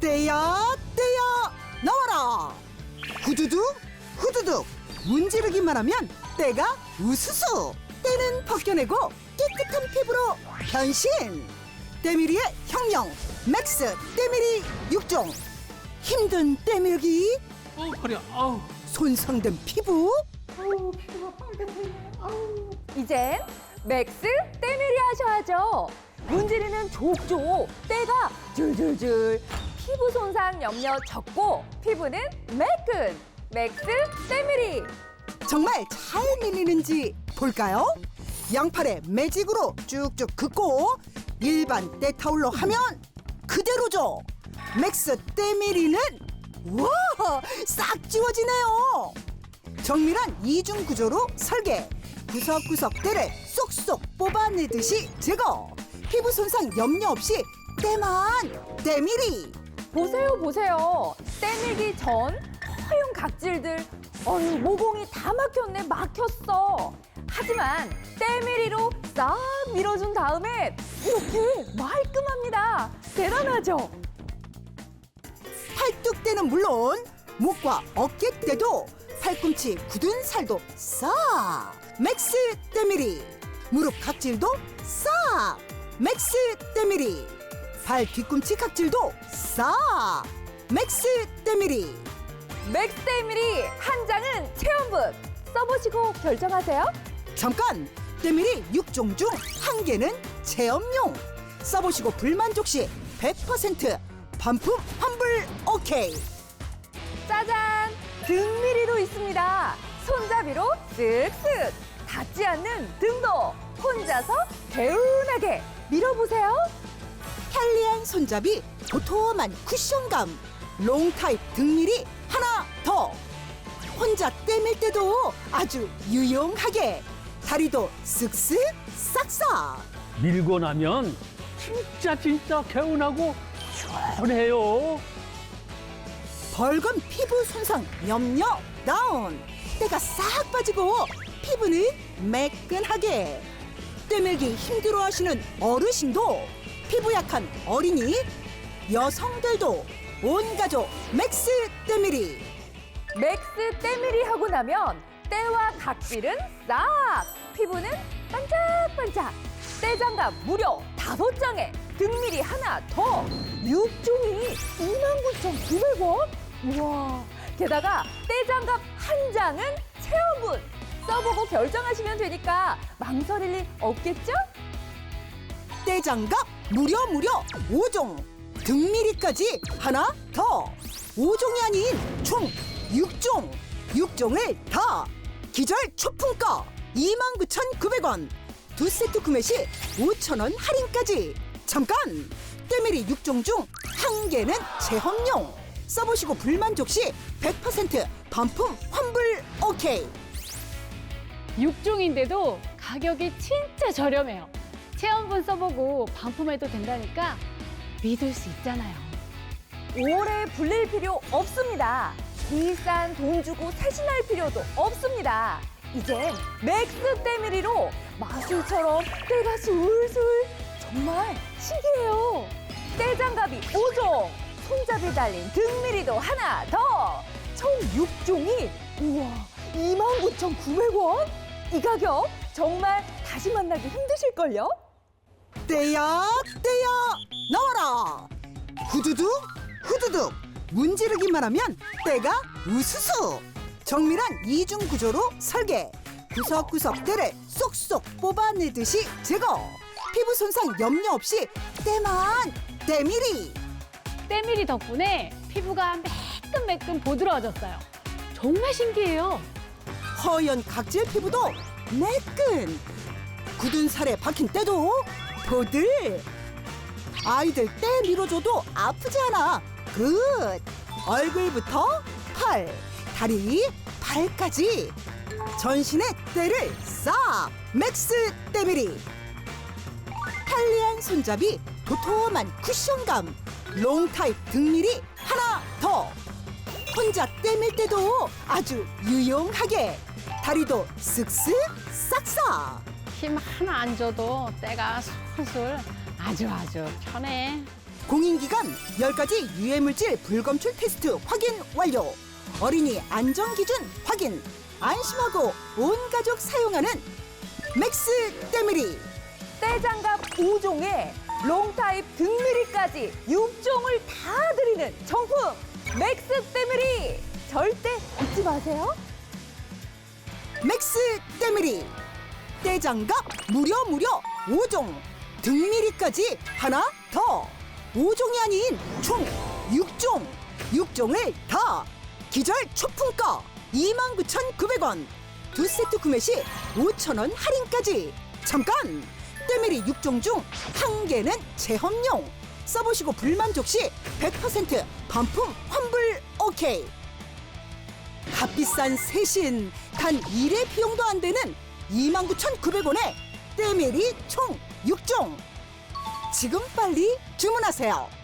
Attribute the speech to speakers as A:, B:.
A: 떼야 떼야 나와라! 후두둑 후두둑. 문지르기만 하면 때가 우수수. 때는 벗겨내고 깨끗한 피부로 변신. 때밀이의 형용 맥스 때밀이 육종. 힘든 때밀기.
B: 어 허리야. 아우.
A: 손상된 피부.
C: 이젠 맥스 때밀이 하셔야죠. 문지르는 족족, 때가 줄줄줄, 피부 손상 염려 적고 피부는 매끈. 맥스 때밀이.
A: 정말 잘 밀리는지 볼까요? 양팔에 매직으로 쭉쭉 긋고 일반 때타올로 하면 그대로죠. 맥스 때밀이는 와, 싹 지워지네요. 정밀한 이중 구조로 설계. 구석구석 때를 쏙쏙 뽑아내듯이 제거. 피부 손상 염려 없이 때만 때밀이.
C: 보세요, 보세요. 때밀기 전 허용 각질들. 어휴, 모공이 다 막혔네, 막혔어. 하지만 때밀이로 싹 밀어준 다음에 이렇게 말끔합니다. 대단하죠?
A: 팔뚝대는 물론 목과 어깨 때도 팔꿈치 굳은 살도 싹 맥스 때밀이 무릎 각질도 싹 맥스 때밀이 발 뒤꿈치 각질도 싹 맥스 때밀이
C: 맥스 때밀이 한 장은 체험분 써보시고 결정하세요.
A: 잠깐 때밀이 육종 중 한 개는 체험용 써보시고 불만족 시 100% 반품 환불 오케이
C: 짜잔! 등밀이도 있습니다. 손잡이로 쓱쓱 닿지 않는 등도 혼자서 개운하게 밀어보세요.
A: 편리한 손잡이, 도톰한 쿠션감, 롱타입 등밀이 하나 더. 혼자 떼밀 때도 아주 유용하게. 다리도 쓱쓱 싹싹.
B: 밀고 나면 진짜 진짜 개운하고 시원해요
A: 벌건 피부 손상 염려 다운. 때가 싹 빠지고 피부는 매끈하게. 떼밀기 힘들어하시는 어르신도 피부 약한 어린이, 여성들도 온 가족 맥스 떼밀이.
C: 맥스 때밀이 하고 나면 때와 각질은 싹! 피부는 반짝반짝! 때장갑 무려 다섯 장에 등밀이 하나 더! 6종이 29,900원? 우와! 게다가 때장갑 한 장은 체험분! 써보고 결정하시면 되니까 망설일 일 없겠죠?
A: 떼장갑 무려 무려 오종. 등미리까지 하나 더. 오종이 아닌 총 육종육종을 다. 기절 초품가 29,900원. 두 세트 구매 시 5,000원 할인까지. 잠깐! 때밀이 육종 중 한 개는 체험용. 써보시고 불만족 시 100% 반품 환불 오케이.
D: 육종인데도 가격이 진짜 저렴해요. 체험분 써보고 반품해도 된다니까 믿을 수 있잖아요.
C: 오래 불릴 필요 없습니다. 비싼 돈 주고 세신할 필요도 없습니다. 이젠 맥스 때밀이로 마술처럼 때가 술술 정말 신기해요. 때장갑이 5종, 손잡이 달린 등밀이도 하나 더, 총 6종이 우와 29,900원? 이 가격 정말 다시 만나기 힘드실걸요?
A: 떼야 떼야 나와라! 후두둑 후두둑 문지르기만 하면 때가 우수수! 정밀한 이중 구조로 설계! 구석구석 때를 쏙쏙 뽑아내듯이 제거! 피부 손상 염려 없이 때만 때밀이!
D: 때밀이 덕분에 피부가 매끈매끈 보드러워졌어요. 정말 신기해요.
A: 허연 각질 피부도 매끈! 굳은 살에 박힌 때도 보들. 아이들 때 밀어줘도 아프지 않아. 굿. 얼굴부터 팔 다리 발까지. 전신의 때를 싹. 맥스 때밀이 편리한 손잡이 도톰한 쿠션감. 롱타입 등밀이 하나 더. 혼자 떼밀 때도 아주 유용하게. 다리도 쓱쓱 싹싹
D: 힘 하나 안 줘도 때가 술술 아주 아주 편해.
A: 공인기간 10가지 유해물질 불검출 테스트 확인 완료. 어린이 안전 기준 확인. 안심하고 온 가족 사용하는 맥스 때밀이.
C: 떼장갑 5종에 롱타입 등미리까지 6종을 다 드리는 정품 맥스 때밀이 절대 잊지 마세요.
A: 맥스 때밀이. 떼장갑 무려 무려 5종. 등미리까지 하나 더. 5종이 아닌 총 6종. 6종을 다. 기절 초품가 29,900원. 두 세트 구매 시 5,000원 할인까지. 잠깐! 때밀이 6종 중 한 개는 체험용. 써보시고 불만족 시 100% 반품 환불 오케이. 값비싼 세신 단 1회 비용도 안 되는 29,900원에 때밀이 총 6종. 지금 빨리 주문하세요.